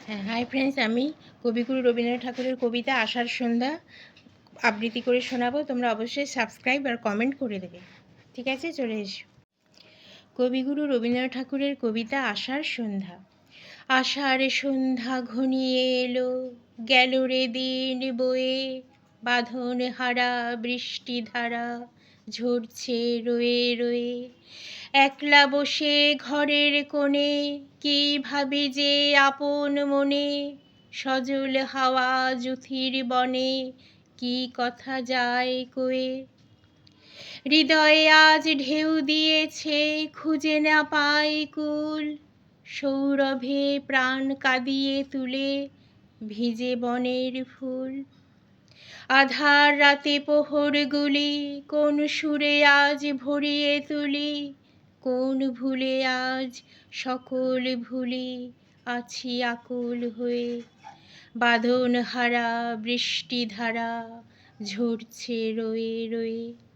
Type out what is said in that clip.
হ্যাঁ hi friends আমি কবিগুরু রবীন্দ্রনাথ ঠাকুরের কবিতা আষাঢ় সন্ধ্যা আবৃত্তি করে শোনাবো। তোমরা অবশ্যই সাবস্ক্রাইব আর কমেন্ট করে দেবে। ঠিক আছে, চলে এসো। কবিগুরু রবীন্দ্রনাথ ঠাকুরের কবিতা আষাঢ় সন্ধ্যা। আষাঢ় সন্ধ্যা ঘনিয়ে এলো, গেল রে দিন বয়ে, বাঁধন হারা বৃষ্টি ধারা ঝরছে রয়ে রয়ে। একলা বসে ঘরের কোণে কি ভাবি যে আপন মনে? সজল হাওয়া জুথির বনে কি কথা যায় কয়ে? হৃদয়ে আজ ঢেউ দিয়েছে, খুঁজে না পাই কুল। সৌরভে প্রাণ কাঁদিয়ে তুলে ভিজে বনের ফুল। আধার রাতে পোহরগুলি কোন সুরে আজ ভরিয়ে তুলি, কোন ভুলে আজ সকল ভুলি, আছি আকুল হয়ে। বাঁধন হারা বৃষ্টি ধারা ঝরছে রয়ে রয়ে।